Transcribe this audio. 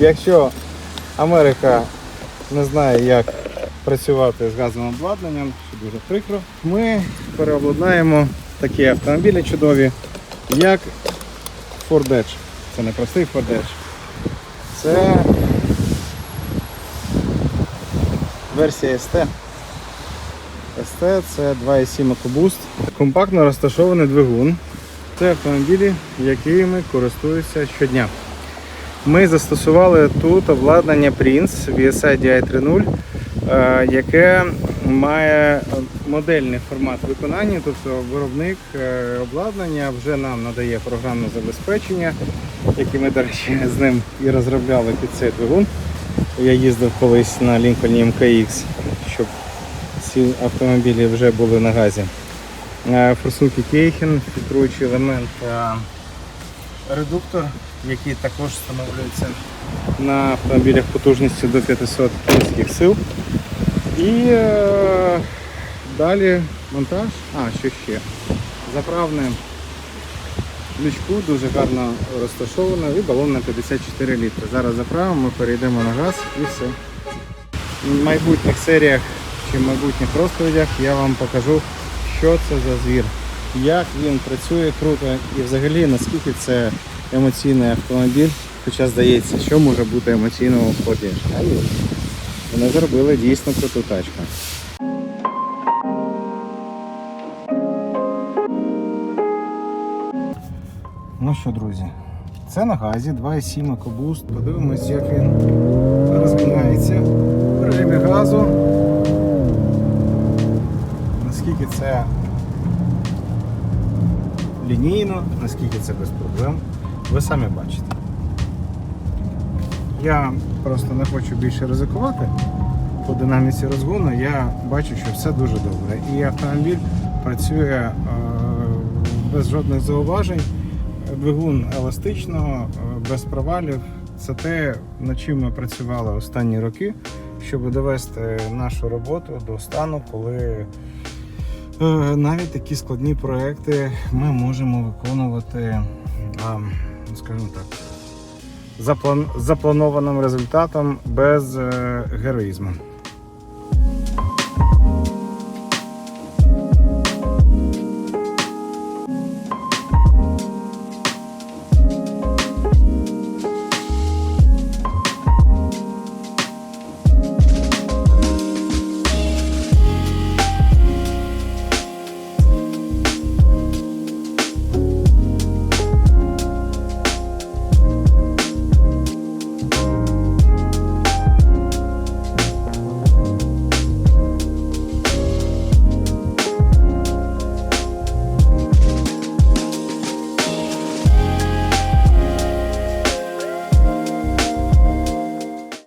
Якщо Америка не знає, як працювати з газовим обладнанням, що дуже прикро, ми переобладнаємо такі автомобілі чудові, як Ford Edge. Це не простий Ford Edge. Це версія ST. ST це 2,7 EcoBoost. Компактно розташований двигун. Це автомобілі, якими користуються щодня. Ми застосували тут обладнання Prince VSI DI 3.0, е, яке має модельний формат виконання, тобто виробник е, обладнання вже нам надає програмне забезпечення, яке ми, до речі, з ним і розробляли під цей двигун. Я їздив колись на Lincoln MKX, щоб ці автомобілі вже були на газі. Е, Форсунки Кейхен, фільтруючий елемент е, редуктор, який також встановлюється на автомобілях потужністю до 500 кінських сил. І е, далі монтаж. А, що ще? Заправне лючку дуже гарно розташовано і балон на 54 літри. Зараз заправимо, ми перейдемо на газ і все. В майбутніх серіях чи в майбутніх розповідях я вам покажу, що це за звір, як він працює круто і взагалі наскільки це емоційний автомобіль. Хоча здається, що може бути емоційного в. Вони зробили дійсно круту тачку. Ну що, друзі, це на газі 2,7 EcoBoost. Подивимось, як він розганяється в режимі газу. Наскільки це лінійно, наскільки це без проблем. Ви самі бачите. Я просто не хочу більше ризикувати по динаміці розгону. Я бачу, що все дуже добре. І автомобіль працює е, без жодних зауважень. Двигун еластичного, е, без провалів. Це те, над чим ми працювали останні роки, щоб довести нашу роботу до стану, коли навіть такі складні проекти ми можемо виконувати, ну, скажімо так, за результатом без е, героїзму.